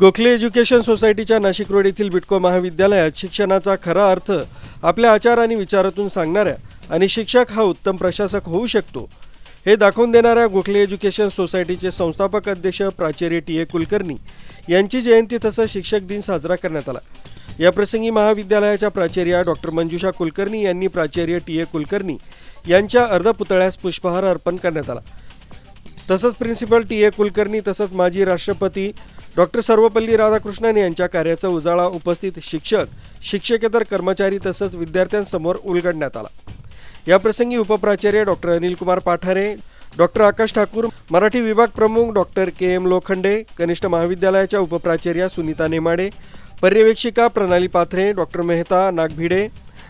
Gokhale education सोसायटीच्या Nashik road येथील बिटको महाविद्यालयात शिक्षणाचा खरा अर्थ आपल्या आचार आणि विचारातून सांगणाऱ्या आणि शिक्षक हा उत्तम प्रशासक होऊ शकतो. हे दाखवून देणाऱ्या गोखले एज्युकेशन सोसायटीचे संस्थापक अध्यक्ष प्राचार्य टी ए कुलकर्णी यांची जयंती तसंच शिक्षक दिन साजरा करण्यात आला. याप्रसंगी महाविद्यालयाच्या प्राचार्या डॉक्टर मंजुषा कुलकर्णी यांनी प्राचार्य टी ए कुलकर्णी यांच्या अर्धपुतळ्यास पुष्पहार अर्पण करण्यात आला. तसंच प्रिन्सिपल टी ए कुलकर्णी तसंच माजी राष्ट्रपती डॉक्टर सर्वपल्ली राधाकृष्णन यांच्या कार्याचा उजाळा उपस्थित शिक्षक शिक्षकेतर कर्मचारी तसंच विद्यार्थ्यांसमोर उलगडण्यात आला. याप्रसंगी उपप्राचार्य डॉक्टर अनिल कुमार पाठारे डॉक्टर आकाश ठाकूर मराठी विभाग प्रमुख डॉक्टर के एम लोखंडे कनिष्ठ महाविद्यालयाच्या उपप्राचार्या Sunita Nemade पर्यवेक्षिका Pranali Pathare doctor Mehta Nagbhide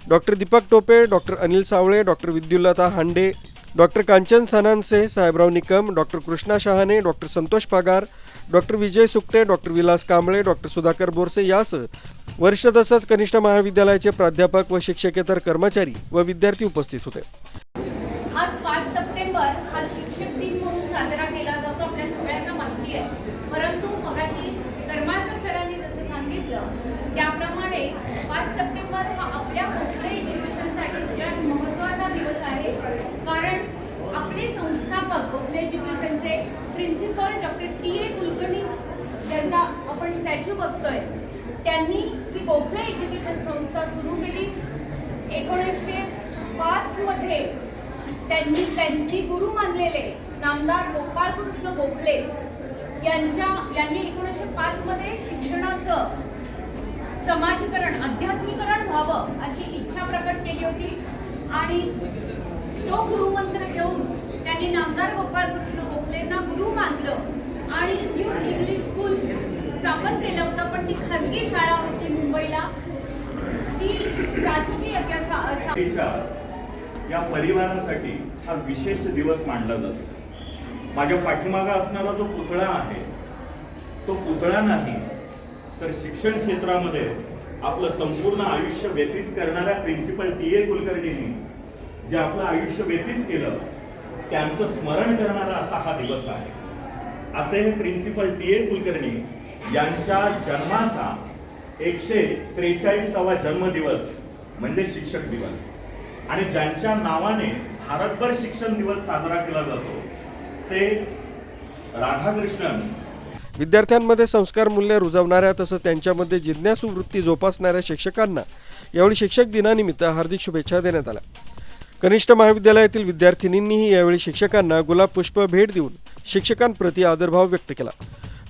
doctor Deepak Tope doctor Anil Sawale doctor Vidyullata Hande doctor Kanchan Sanase Sahebrao Nikam doctor Krishna Shahane doctor Santosh Pagar doctor Vijay Sukate doctor Vilas Kamble doctor Sudhakar Borse यासह वरिष्ठ तसंच कनिष्ठ महाविद्यालयाचे प्राध्यापक व शिक्षकेतर कर्मचारी व विद्यार्थी उपस्थित होते. आज पाच सप्टेंबर हा शिक्षक दिन म्हणून साजरा केला जातो. आपल्या सगळ्यांना माहिती आहे. परंतु मगाशी करमाळकर सरांनी जसं सांगितलं त्याप्रमाणे पाच सप्टेंबर हा आपल्या गोखले एज्युकेशनसाठी सगळ्यात महत्त्वाचा दिवस आहे. कारण आपले संस्थापक Gokhale एज्युकेशनचे principal doctor T A Kulkarni ज्यांचा आपण स्टॅच्यू बघतोय. त्यांनी ती गोखले एज्युकेशन संस्था सुरू केली. एकोणीसशे पाच मध्ये त्यांनी त्यांनी गुरु मानलेले नामदार गोपाळकृष्ण गोखले यांच्या यांनी एकोणीसशे पाच मध्ये शिक्षणाचं समाजीकरण अध्यात्मीकरण व्हावं अशी इच्छा प्रकट केली होती. आणि तो गुरुमंत्र घेऊन त्यांनी नामदार गोपाळकृष्ण गोखलेंना गुरु मानलं. आणि न्यू स्थापन केलं होतं पण ती खासगी शाळा होती मुंबईला. ती शासकीय या परिवारासाठी हा विशेष दिवस मानला जातो. माझ्या पाठीमागा असणारा जो पुतळा आहे तो पुतळा नाही तर शिक्षण क्षेत्रामध्ये आपलं संपूर्ण आयुष्य व्यतीत करणाऱ्या प्रिन्सिपल टी. ए. कुलकर्णींनी जे आपलं आयुष्य व्यतीत केलं त्यांचं स्मरण करणारा असा हा दिवस आहे. असे हे प्रिन्सिपल टी. ए. कुलकर्णी यांच्या जन्माचा एकशे त्रेचाळीसावा जन्मदिवस म्हणजे शिक्षक दिवस. आणि ज्यांच्या नावाने भारतभर शिक्षण दिवस साजरा केला जातो ते राधाकृष्णन. विद्यार्थ्यांमध्ये संस्कार मूल्य रुजवणाऱ्या तसंच त्यांच्यामध्ये जिज्ञासू वृत्ती जोपासणाऱ्या शिक्षकांना यावेळी शिक्षक दिनानिमित्त हार्दिक शुभेच्छा देण्यात आल्या. कनिष्ठ महाविद्यालयातील विद्यार्थिनींनीही यावेळी शिक्षकांना गुलाब पुष्प भेट देऊन शिक्षकांप्रती आदरभाव व्यक्त केला.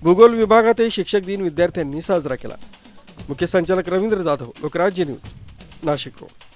भूगोल विभागातही शिक्षक दिन विद्यार्थ्यांनी साजरा केला. मुख्य संचालक रवींद्र जाधव लोकराज्य न्यूज नाशिक रोड